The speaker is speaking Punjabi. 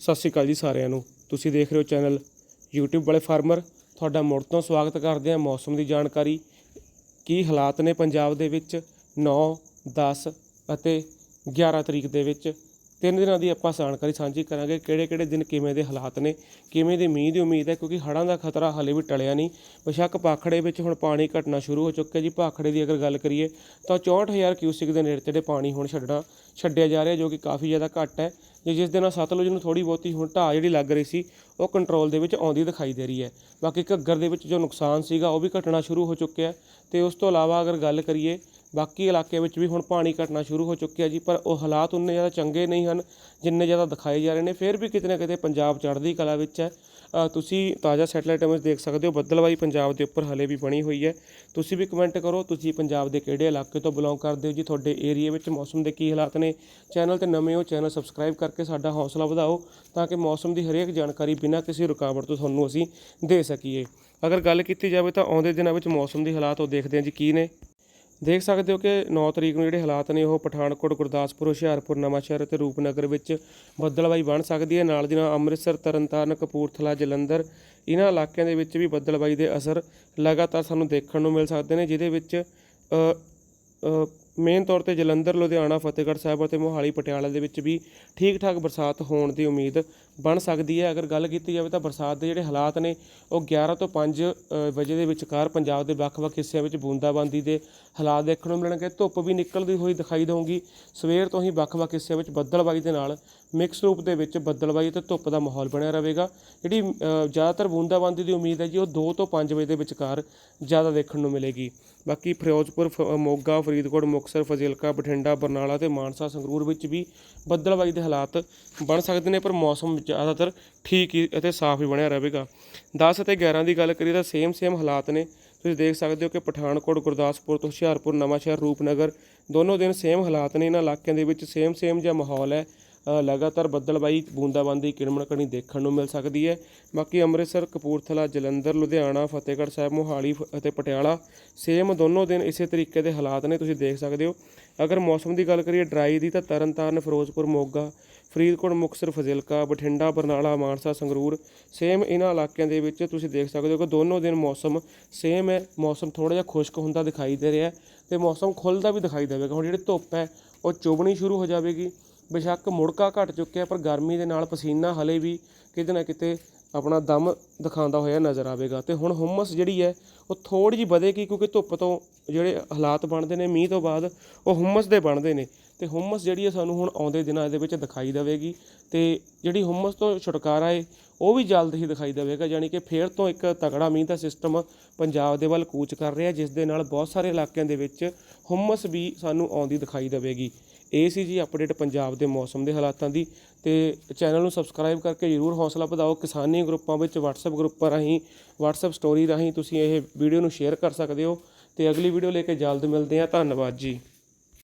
ਸਤਿ ਸ਼੍ਰੀ ਅਕਾਲ ਜੀ ਸਾਰਿਆਂ ਨੂੰ। ਤੁਸੀਂ ਦੇਖ ਰਹੇ ਹੋ ਚੈਨਲ YouTube ਵਾਲੇ ਫਾਰਮਰ। ਤੁਹਾਡਾ ਮੁੜ ਤੋਂ ਸਵਾਗਤ ਕਰਦੇ ਹਾਂ ਮੌਸਮ ਦੀ ਜਾਣਕਾਰੀ। ਕੀ ਹਾਲਾਤ ਨੇ ਪੰਜਾਬ ਦੇ ਵਿੱਚ? 9 10 ਅਤੇ 11 ਤਰੀਕ ਦੇ ਵਿੱਚ। ਤਿੰਨ ਦਿਨਾਂ ਦੀ ਆਪਾਂ ਜਾਣਕਾਰੀ ਸਾਂਝੀ ਕਰਾਂਗੇ ਕਿਹੜੇ ਕਿਹੜੇ ਦਿਨ ਕਿਵੇਂ ਦੇ ਹਾਲਾਤ ਨੇ, ਕਿਵੇਂ ਦੇ ਮੀਂਹ ਦੀ ਉਮੀਦ ਹੈ, ਕਿਉਂਕਿ ਹੜ੍ਹਾਂ ਦਾ ਖਤਰਾ ਹਾਲੇ ਵੀ ਟਲਿਆ ਨਹੀਂ। ਬੇਸ਼ੱਕ ਪਾਖੜੇ ਵਿੱਚ ਹੁਣ ਪਾਣੀ ਘਟਣਾ ਸ਼ੁਰੂ ਹੋ ਚੁੱਕਿਆ ਜੀ। ਪਾਖੜੇ ਦੀ ਅਗਰ ਗੱਲ ਕਰੀਏ ਤਾਂ 64000 ਕਿਊਸਿਕ ਦੇ ਨੇੜੇ ਤੇੜੇ ਪਾਣੀ ਹੁਣ ਛੱਡਣਾ, ਛੱਡਿਆ ਜਾ ਰਿਹਾ, ਜੋ ਕਿ ਕਾਫੀ ਜ਼ਿਆਦਾ ਘੱਟ ਹੈ। ਜੇ ਜਿਸ ਦੇ ਨਾਲ ਸਤਲੁਜ ਨੂੰ ਥੋੜੀ ਬਹੁਤੀ ਹੁਣ ਢਾਹ ਜਿਹੜੀ ਲੱਗ ਰਹੀ ਸੀ, ਉਹ ਕੰਟਰੋਲ ਦੇ ਵਿੱਚ ਆਉਂਦੀ ਦਿਖਾਈ ਦੇ ਰਹੀ ਹੈ। ਬਾਕੀ ਘੱਗਰ ਦੇ ਵਿੱਚ ਜੋ ਨੁਕਸਾਨ ਸੀਗਾ, ਉਹ ਵੀ ਘਟਣਾ ਸ਼ੁਰੂ ਹੋ ਚੁੱਕਿਆ ਹੈ। ਤੇ ਉਸ ਤੋਂ ਇਲਾਵਾ ਅਗਰ ਗੱਲ ਕਰੀਏ ਬਾਕੀ ਇਲਾਕੇ ਵਿੱਚ ਵੀ ਹੁਣ ਪਾਣੀ ਘਟਣਾ ਸ਼ੁਰੂ ਹੋ ਚੁੱਕਿਆ ਜੀ, ਪਰ ਉਹ ਹਾਲਾਤ ਉਨੇ ਜ਼ਿਆਦਾ ਚੰਗੇ ਨਹੀਂ ਹਨ ਜਿੰਨੇ ਜ਼ਿਆਦਾ ਦਿਖਾਏ ਜਾ ਰਹੇ ਨੇ। ਫਿਰ ਵੀ ਕਿਤੇ ਨਾ ਕਿਤੇ ਪੰਜਾਬ ਚੜ੍ਹਦੀ ਕਲਾ ਵਿੱਚ ਹੈ। ਤੁਸੀਂ ਤਾਜ਼ਾ ਸੈਟਲਾਈਟ ਇਮੇਜ ਦੇਖ ਸਕਦੇ ਹੋ, ਬੱਦਲਵਾਈ ਪੰਜਾਬ ਦੇ ਉੱਪਰ ਹਲੇ ਵੀ ਬਣੀ ਹੋਈ ਹੈ। ਤੁਸੀਂ ਵੀ ਕਮੈਂਟ ਕਰੋ, ਤੁਸੀਂ ਪੰਜਾਬ ਦੇ ਕਿਹੜੇ ਇਲਾਕੇ ਤੋਂ ਬਿਲੋਂਗ ਕਰਦੇ ਹੋ ਜੀ, ਤੁਹਾਡੇ ਏਰੀਆ ਵਿੱਚ ਮੌਸਮ ਦੇ ਕੀ ਹਾਲਾਤ ਨੇ। ਚੈਨਲ ਤੇ ਨਵੇਂ ਹੋ, ਚੈਨਲ ਸਬਸਕ੍ਰਾਈਬ ਕਰਕੇ ਸਾਡਾ ਹੌਸਲਾ ਵਧਾਓ ਤਾਂ ਕਿ ਮੌਸਮ ਦੀ ਹਰੇਕ ਜਾਣਕਾਰੀ ਬਿਨਾਂ ਕਿਸੇ ਰੁਕਾਵਟ ਤੋਂ ਤੁਹਾਨੂੰ ਅਸੀਂ ਦੇ ਸਕੀਏ। ਅਗਰ ਗੱਲ ਕੀਤੀ ਜਾਵੇ ਤਾਂ ਆਉਂਦੇ ਦਿਨਾਂ ਵਿੱਚ ਮੌਸਮ ਦੀ ਹਾਲਾਤ ਉਹ ਦੇਖਦੇ ਹਾਂ ਜੀ, ਕੀ ਨੇ। ਦੇਖ ਸਕਦੇ ਹੋ ਕਿ 9 ਤਰੀਕ ਨੂੰ ਜਿਹੜੇ ਹਾਲਾਤ ਨੇ, ਉਹ ਪਠਾਨਕੋਟ, ਗੁਰਦਾਸਪੁਰ, ਹੁਸ਼ਿਆਰਪੁਰ, ਨਵਾਂਸ਼ਹਿਰ ਅਤੇ ਰੂਪਨਗਰ ਵਿੱਚ ਬੱਦਲਵਾਈ ਬਣ ਸਕਦੀ ਹੈ। ਨਾਲ ਦੀ ਨਾਲ ਅੰਮ੍ਰਿਤਸਰ, ਤਰਨਤਾਰਨ, ਕਪੂਰਥਲਾ, ਜਲੰਧਰ ਇਹਨਾਂ ਇਲਾਕਿਆਂ ਦੇ ਵਿੱਚ ਵੀ ਬੱਦਲਵਾਈ ਦੇ ਅਸਰ ਲਗਾਤਾਰ ਸਾਨੂੰ ਦੇਖਣ ਨੂੰ ਮਿਲ ਸਕਦੇ ਨੇ, ਜਿਹਦੇ ਵਿੱਚ ਮੇਨ ਤੌਰ ਤੇ ਜਲੰਧਰ, ਲੁਧਿਆਣਾ, ਫਤਿਹਗੜ੍ਹ ਸਾਹਿਬ ਅਤੇ ਮੋਹਾਲੀ, ਪਟਿਆਲਾ ਦੇ ਵਿੱਚ ਵੀ ਠੀਕ ਠਾਕ ਬਰਸਾਤ ਹੋਣ ਦੀ ਉਮੀਦ ਬਣ ਸਕਦੀ ਹੈ। ਅਗਰ ਗੱਲ ਕੀਤੀ ਜਾਵੇ ਤਾਂ ਬਰਸਾਤ ਦੇ ਜਿਹੜੇ ਹਾਲਾਤ ਨੇ, ਉਹ 11 ਤੋਂ 5 ਵਜੇ ਦੇ ਵਿਚਕਾਰ ਪੰਜਾਬ ਦੇ ਵੱਖ-ਵੱਖ ਹਿੱਸਿਆਂ ਵਿੱਚ ਬੂੰਦਾਬਾਂਦੀ ਦੇ ਹਾਲਾਤ ਦੇਖਣ ਨੂੰ ਮਿਲਣਗੇ। ਧੁੱਪ ਵੀ ਨਿਕਲਦੀ ਹੋਈ ਦਿਖਾਈ ਦੇਊਗੀ। ਸਵੇਰ ਤੋਂ ਹੀ ਵੱਖ-ਵੱਖ ਹਿੱਸਿਆਂ ਵਿੱਚ ਬੱਦਲਬਾਈ ਦੇ ਨਾਲ ਮਿਕਸ ਰੂਪ ਦੇ ਵਿੱਚ ਬੱਦਲਬਾਈ ਅਤੇ ਧੁੱਪ ਦਾ ਮਾਹੌਲ ਬਣਿਆ ਰਹੇਗਾ। ਜਿਹੜੀ ਜ਼ਿਆਦਾਤਰ ਬੂੰਦਾਬਾਂਦੀ ਦੀ ਉਮੀਦ ਹੈ ਜੀ, ਉਹ 2 ਤੋਂ 5 ਵਜੇ ਦੇ ਵਿਚਕਾਰ ਜ਼ਿਆਦਾ ਦੇਖਣ ਨੂੰ ਮਿਲੇਗੀ। ਬਾਕੀ ਫਿਰੋਜ਼ਪੁਰ, ਫ- ਮੋਗਾ, ਫਰੀਦਕੋਟ, ਮੁਕਤਸਰ, ਫਜ਼ਿਲਕਾ, ਬਠਿੰਡਾ, ਬਰਨਾਲਾ ਤੇ ਮਾਨਸਾ ਸੰਗਰੂਰ ਵਿੱਚ ਵੀ ਬੱਦਲਬਾਈ ਦੇ ਹਾਲਾਤ ਬਣ ਸਕਦੇ ਨੇ, ਪਰ ਮੌਸਮ ਜ਼ਿਆਦਾਤਰ ਠੀਕ ਹੀ ਅਤੇ ਸਾਫ਼ ਹੀ ਬਣਿਆ ਰਹੇਗਾ। 10 ਅਤੇ 11 ਦੀ ਗੱਲ ਕਰੀਏ ਤਾਂ ਸੇਮ ਸੇਮ ਹਾਲਾਤ ਨੇ। ਤੁਸੀਂ ਦੇਖ ਸਕਦੇ ਹੋ ਕਿ ਪਠਾਨਕੋਟ, ਗੁਰਦਾਸਪੁਰ ਤੋਂ ਹੁਸ਼ਿਆਰਪੁਰ, ਨਵਾਂਸ਼ਹਿਰ, ਰੂਪਨਗਰ ਦੋਨੋਂ ਦਿਨ ਸੇਮ ਹਾਲਾਤ ਨੇ। ਇਹਨਾਂ ਇਲਾਕਿਆਂ ਦੇ ਵਿੱਚ ਸੇਮ ਸੇਮ ਜਿਹਾ ਮਾਹੌਲ ਹੈ। ਲਗਾਤਾਰ ਬੱਦਲਬਾਈ ਬੂੰਦਾਬਾਂਦੀ ਕਿਣਮਣਕਣੀ ਦੇਖਣ ਨੂੰ ਮਿਲ ਸਕਦੀ ਹੈ। ਬਾਕੀ ਅੰਮ੍ਰਿਤਸਰ, ਕਪੂਰਥਲਾ, ਜਲੰਧਰ, ਲੁਧਿਆਣਾ, ਫਤਿਹਗੜ੍ਹ ਸਾਹਿਬ, ਮੋਹਾਲੀ ਫ- ਅਤੇ ਪਟਿਆਲਾ ਸੇਮ ਦੋਨੋਂ ਦਿਨ ਇਸੇ ਤਰੀਕੇ ਦੇ ਹਾਲਾਤ ਨੇ, ਤੁਸੀਂ ਦੇਖ ਸਕਦੇ ਹੋ। ਅਗਰ ਮੌਸਮ ਦੀ ਗੱਲ ਕਰੀਏ ਡਰਾਈ ਦੀ, ਤਾਂ ਤਰਨਤਾਰਨ, ਫਿਰੋਜ਼ਪੁਰ, ਮੋਗਾ, ਫਰੀਦਕੋਟ, ਮੁਕਤਸਰ, ਫਜ਼ਿਲਕਾ, ਬਠਿੰਡਾ, ਬਰਨਾਲਾ, ਮਾਨਸਾ, ਸੰਗਰੂਰ ਸੇਮ ਇਹਨਾਂ ਇਲਾਕਿਆਂ ਦੇ ਵਿੱਚ ਤੁਸੀਂ ਦੇਖ ਸਕਦੇ ਹੋ ਕਿ ਦੋਨੋਂ ਦਿਨ ਮੌਸਮ ਸੇਮ ਹੈ। ਮੌਸਮ ਥੋੜਾ ਜਿਹਾ ਖੁਸ਼ਕ ਹੁੰਦਾ ਦਿਖਾਈ ਦੇ ਰਿਹਾ ਹੈ ਤੇ ਮੌਸਮ ਖੁੱਲਦਾ ਵੀ ਦਿਖਾਈ ਦੇਵੇਗਾ। ਹੁਣ ਜਿਹੜੀ ਧੁੱਪ ਹੈ, ਉਹ ਚੁਭਣੀ ਸ਼ੁਰੂ ਹੋ ਜਾਵੇਗੀ। ਬੇਸ਼ੱਕ ਮੁੜਕਾ ਘਟ ਚੁੱਕਿਆ, ਪਰ ਗਰਮੀ ਦੇ ਨਾਲ ਪਸੀਨਾ ਹਲੇ ਵੀ ਕਿਤੇ ਨਾ ਕਿਤੇ ਆਪਣਾ ਦਮ ਦਿਖਾਉਂਦਾ ਹੋਇਆ ਨਜ਼ਰ ਆਵੇਗਾ। ਤੇ ਹੁਣ ਹੁਮਸ ਜਿਹੜੀ ਹੈ, ਉਹ ਥੋੜੀ ਜਿਹੀ ਵਧੇਗੀ ਕਿਉਂਕਿ ਧੁੱਪ ਤੋਂ ਜਿਹੜੇ ਹਾਲਾਤ ਬਣਦੇ ਨੇ, ਮੀਂਹ ਤੋਂ ਬਾਅਦ ਉਹ ਹੁਮਸ ਦੇ ਬਣਦੇ ਨੇ। ਤੇ ਹੁਮਸ ਜਿਹੜੀ ਹੈ, ਸਾਨੂੰ ਹੁਣ ਆਉਂਦੇ ਦਿਨਾਂ ਦੇ ਵਿੱਚ ਦਿਖਾਈ ਦੇਵੇਗੀ। ਤੇ ਜਿਹੜੀ ਹੁਮਸ ਤੋਂ ਛੁਟਕਾਰਾ ਹੈ ਉਹ ਵੀ ਜਲਦ ਹੀ ਦਿਖਾਈ ਦੇਵੇਗਾ, ਯਾਨੀ ਕਿ ਫੇਰ ਤੋਂ ਇੱਕ ਤਕੜਾ ਮੀਂਹ ਦਾ ਸਿਸਟਮ ਪੰਜਾਬ ਦੇ ਵੱਲ ਕੂਚ ਕਰ ਰਿਹਾ, ਜਿਸ ਦੇ ਨਾਲ ਬਹੁਤ ਸਾਰੇ ਇਲਾਕਿਆਂ ਦੇ ਵਿੱਚ ਹੁਮਸ ਵੀ ਸਾਨੂੰ ਆਉਂਦੀ ਦਿਖਾਈ ਦੇਵੇਗੀ। ਇਹ ਸੀ ਜੀ ਅਪਡੇਟ ਪੰਜਾਬ ਦੇ ਮੌਸਮ ਦੇ ਹਾਲਾਤਾਂ ਦੀ ਤੇ ਚੈਨਲ ਨੂੰ ਸਬਸਕ੍ਰਾਈਬ ਕਰਕੇ ਜਰੂਰ ਹੌਸਲਾ ਵਧਾਓ। ਕਿਸਾਨੀ ਗਰੁੱਪਾਂ ਵਿੱਚ WhatsApp ਗਰੁੱਪਾਂ ਰਾਹੀਂ, WhatsApp ਸਟੋਰੀ ਰਾਹੀਂ ਤੁਸੀਂ ਇਹ ਵੀਡੀਓ ਨੂੰ ਸ਼ੇਅਰ ਕਰ ਸਕਦੇ ਹੋ। ਤੇ ਅਗਲੀ ਵੀਡੀਓ ਲੈ ਕੇ ਜਲਦ ਮਿਲਦੇ ਹਾਂ। ਧੰਨਵਾਦ ਜੀ।